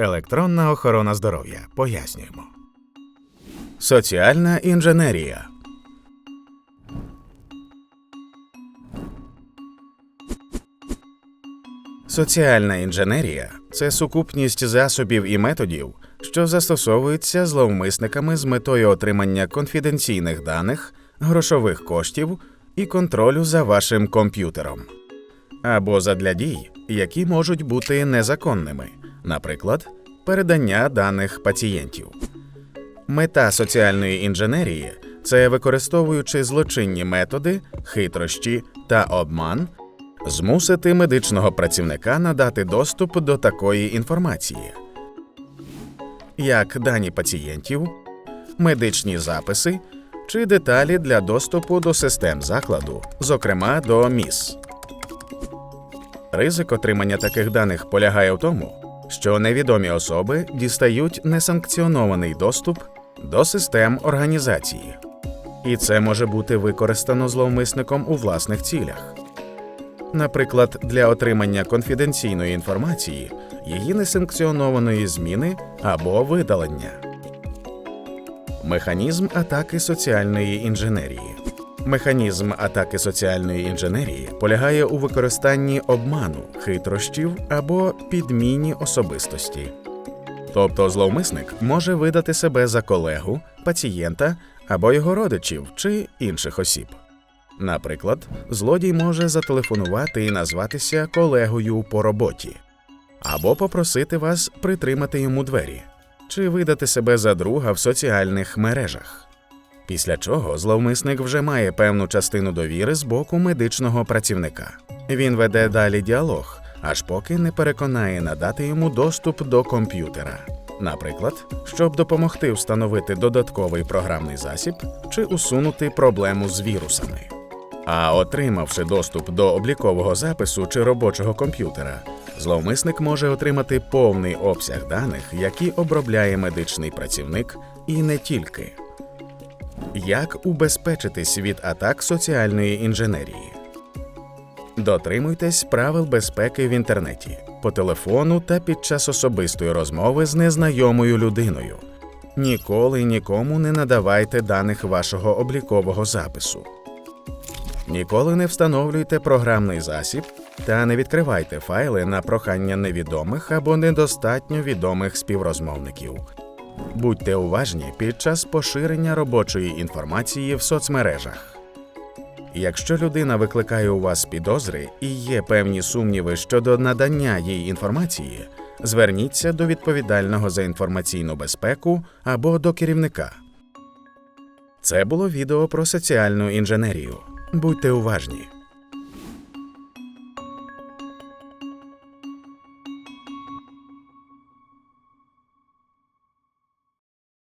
Електронна охорона здоров'я. Пояснюємо. Соціальна інженерія. Соціальна інженерія це сукупність засобів і методів, що застосовуються зловмисниками з метою отримання конфіденційних даних, грошових коштів і контролю за вашим комп'ютером, або задля дій, які можуть бути незаконними, наприклад, передання даних пацієнтів. Мета соціальної інженерії це використовуючи злочинні методи, хитрощі та обман, змусити медичного працівника надати доступ до такої інформації, як дані пацієнтів, медичні записи чи деталі для доступу до систем закладу, зокрема до МІС. Ризик отримання таких даних полягає в тому, що невідомі особи дістають несанкціонований доступ до систем організації, і це може бути використано зловмисником у власних цілях. Наприклад, для отримання конфіденційної інформації, її несанкціонованої зміни або видалення. Механізм атаки соціальної інженерії. Механізм атаки соціальної інженерії полягає у використанні обману, хитрощів або підміні особистості. Тобто зловмисник може видати себе за колегу, пацієнта або його родичів чи інших осіб. Наприклад, злодій може зателефонувати і назватися колегою по роботі, або попросити вас притримати йому двері, чи видати себе за друга в соціальних мережах. Після чого зловмисник вже має певну частину довіри з боку медичного працівника. Він веде далі діалог, аж поки не переконає надати йому доступ до комп'ютера. Наприклад, щоб допомогти встановити додатковий програмний засіб чи усунути проблему з вірусами. А отримавши доступ до облікового запису чи робочого комп'ютера, зловмисник може отримати повний обсяг даних, які обробляє медичний працівник, і не тільки. Як убезпечитись від атак соціальної інженерії? Дотримуйтесь правил безпеки в інтернеті, по телефону та під час особистої розмови з незнайомою людиною. Ніколи нікому не надавайте даних вашого облікового запису. Ніколи не встановлюйте програмний засіб та не відкривайте файли на прохання невідомих або недостатньо відомих співрозмовників. Будьте уважні під час поширення робочої інформації в соцмережах. Якщо людина викликає у вас підозри і є певні сумніви щодо надання їй інформації, зверніться до відповідального за інформаційну безпеку або до керівника. Це було відео про соціальну інженерію. Будьте уважні.